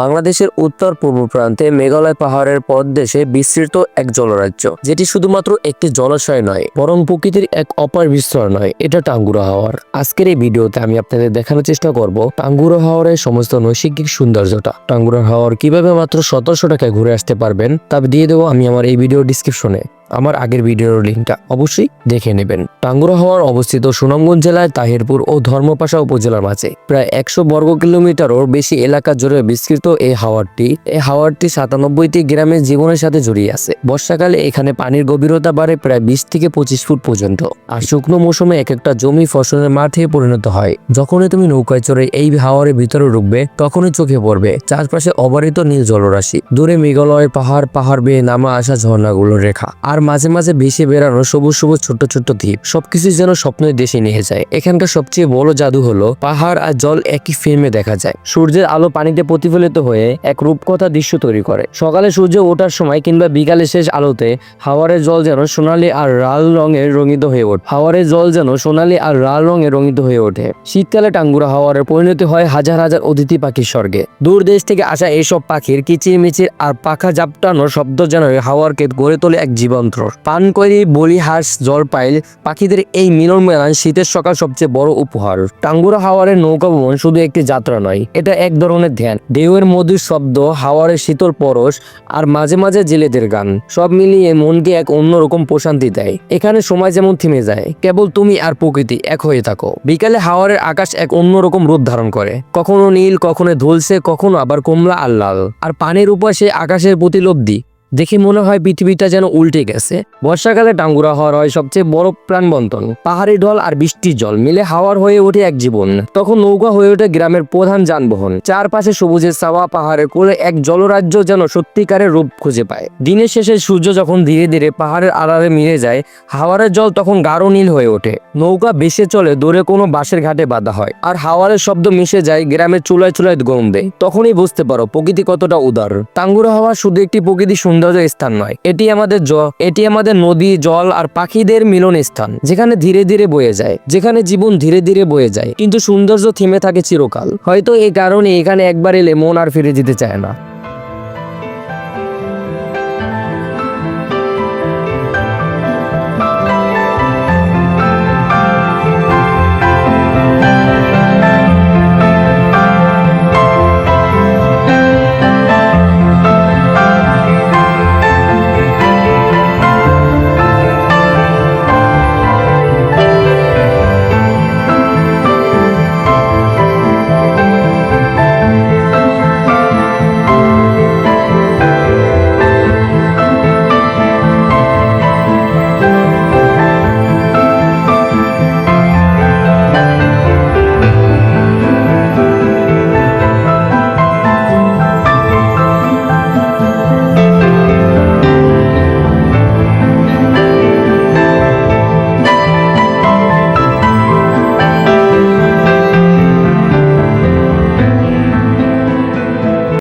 বাংলাদেশের উত্তর পূর্ব প্রান্তে মেঘালয় পাহাড়ের পদদেশে বিস্তৃত এক জলরাজ্য, যেটি শুধুমাত্র একটি জলাশয় নয়, বরং প্রকৃতির এক অপার বিস্তর নয়। এটা টাঙ্গুরা হাওয়ার। আজকের এই ভিডিওতে আমি আপনাদের দেখানোর চেষ্টা করব টাঙ্গুরা হাওয়ারের সমস্ত নৈসর্গিক সৌন্দর্যটা। টাঙ্গুরা হাওয়ার কীভাবে মাত্র সতেরোশো টাকায় ঘুরে আসতে পারবেন, তা দিয়ে দেবো আমি আমার এই ভিডিও ডিসক্রিপশনে আমার আগের ভিডিওর লিঙ্কটা অবশ্যই দেখে নেবেন। টাঙ্গুরা হাওয়ার অবস্থিত সুনামগঞ্জ জেলার তাহিরপুর ও ধর্মপাশা উপজেলার মাঝে। প্রায় একশো বর্গ কিলোমিটারও বেশি এলাকা জুড়ে বিস্তৃত এই হাওয়ারটি। এই হাওয়ারটি সাতানব্বইটি গ্রামের জীবনের সাথে জড়িয়ে আছে। বর্ষাকালে এখানে পানির গভীরতা বাড়ে প্রায় বিশ থেকে পঁচিশ ফুট পর্যন্ত। আর শুকনো মৌসুমে এক একটা জমি ফসলের মাঠে পরিণত হয়। যখনই তুমি নৌকায় চড়ে এই হাওয়ারের ভিতরে ঢুকবে, তখনই চোখে পড়বে চারপাশে অবারিত নীল জলরাশি। দূরে মেঘালয় পাহাড় পাহাড় বেয়ে নামা আসা ঝর্ণাগুলোর রেখা। আর মাঝে মাঝে ভেসে বেড়ানো সবুজ সবুজ ছোট্ট ছোট্ট দ্বীপ। সবকিছু যেন স্বপ্নের দেশে নিয়ে যায়। এখানকার সবচেয়ে বড় জাদু হলো পাহাড় আর জল একই ফিল্মে দেখা যায়। সূর্যের আলো পানিতে প্রতিফলিত হয়ে এক রূপকথা দৃশ্য তৈরি করে। সকালে সূর্য ওঠার সময় কিংবা বিকালে শেষ আলোতে হাওয়ারের জল যেন সোনালী আর লাল রঙে রঙিত হয়ে ওঠে। হাওয়ারের জল যেন সোনালী আর লাল রঙে রঙিত হয়ে ওঠে। শীতকালে টাঙ্গুরা হাওয়ারের পরিণত হয় হাজার হাজার অতিথি পাখির স্বর্গে। দূর দেশ থেকে আসা এইসব পাখির কিচিরমিচির আর পাখা জাপটানোর শব্দ যেন হাওয়ারকে গড়ে তোলে এক জীবন্ত পানকরি বলি, হাঁস জলপাইল পাখিদের এই মিলন মেলান শীতের সকাল সবচেয়ে বড় উপহার। টাঙ্গুরা হাওয়ারের নৌকা ভ্রমণ শুধু একটি যাত্রা নয়, এটা এক ধরনের ধ্যান। ঢেউয়ের মধুর শব্দ হাওয়ারের শীতল পরশ, আর মাঝে মাঝে জেলেদের গান, সব মিলিয়ে মনকে এক অন্যরকম প্রশান্তি দেয়। এখানে সময় যেমন থেমে যায়, কেবল তুমি আর প্রকৃতি এক হয়ে থাকো। বিকালে হাওয়ারের আকাশ এক অন্যরকম রূপ ধারণ করে। কখনো নীল, কখনো ধুলছে, কখনো আবার কমলা আর লাল। আর পানির উপর সে আকাশের প্রতিলব্ধি দেখে মনে হয় পৃথিবীটা যেন উল্টে গেছে। বর্ষাকালে টাঙ্গুরা হওয়ার হয় সবচেয়ে বড় প্রাণবন্তন। পাহাড়ি ঢল আর বৃষ্টির জল মিলে হাওয়ার হয়ে ওঠে এক জীবন। তখন নৌকা হয়ে ওঠে গ্রামের প্রধান যানবাহন। চারপাশে সবুজের সাওয়া পাহাড়ের কোলে এক জলরাজ্য যেন সত্যিকারের রূপ খুঁজে পায়। দিনের শেষে সূর্য যখন ধীরে ধীরে পাহাড়ের আড়ালে মিলে যায়, হাওয়ারের জল তখন গাঢ় নীল হয়ে ওঠে। নৌকা বেশে চলে, দূরে কোনো বাঁশের ঘাটে বাঁধা হয়। আর হাওয়ারের শব্দ মিশে যায়, গ্রামের চুলায় চুলায় গম দেয়। তখনই বুঝতে পারো প্রকৃতি কতটা উদার। টাঙ্গুরা হাওয়া শুধু একটি প্রকৃতি সৌন্দর্য স্থান নয়। এটি আমাদের এটি আমাদের নদী, জল আর পাখিদের মিলন স্থান যেখানে ধীরে ধীরে বয়ে যায়, যেখানে জীবন ধীরে ধীরে বয়ে যায়। কিন্তু সৌন্দর্য থেমে থাকে চিরকাল। হয়তো এই কারণে এখানে একবার এলে মন আর ফিরে যেতে চায় না।